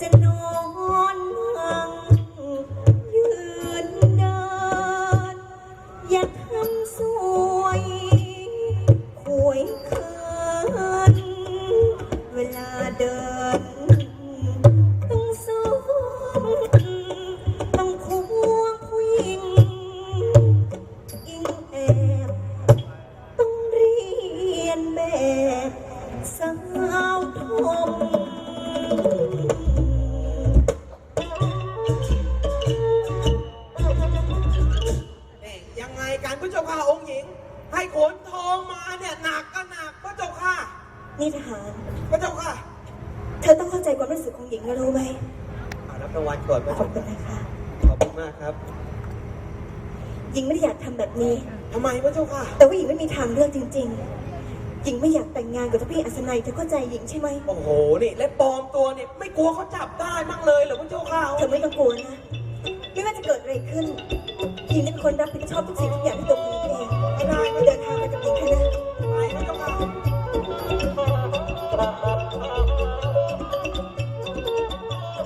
จะนอนนั่ยืนเดิน อย่าทำสวยขวยเขินเวลาเดิน ต้องซ้มต้องควงผู้หญิงอิงแอบ ต้องเรียนแบบสาวทน ญิง ให้ขนทองมาเนี่ยหนักก็หนักพระเจ้าค่ะนี่ทหาร พระเจ้าค่ะเธอต้องเข้าใจความรู้สึกของหญิงนะรู้ไหมอ่ารับรางวัลก่อนพระขอบเจ้าคุณค่ะนะคะขอบคุณมากครับหญิงไม่ได้อยากทำแบบนี้ ทำไมพระเจ้าค่ะ แต่ว่าหญิงไม่มีทางเลือกจริง ๆ หญิงไม่อยากแต่งงานกับเจ้าพี่อัศนัยเธอเข้าใจหญิงใช่ไหมโอ้โห นี่และปลอมตัวเนี่ยไม่กลัวเขาจับได้มั่งเลยเหรอพระเจ้าค่ะ เธอไม่ต้องกลัวนะไม่ว่าจะเกิดอะไรขึ้น หญิงเป็นคนรับผิดชอบทุกสิ่งทุกอย่าง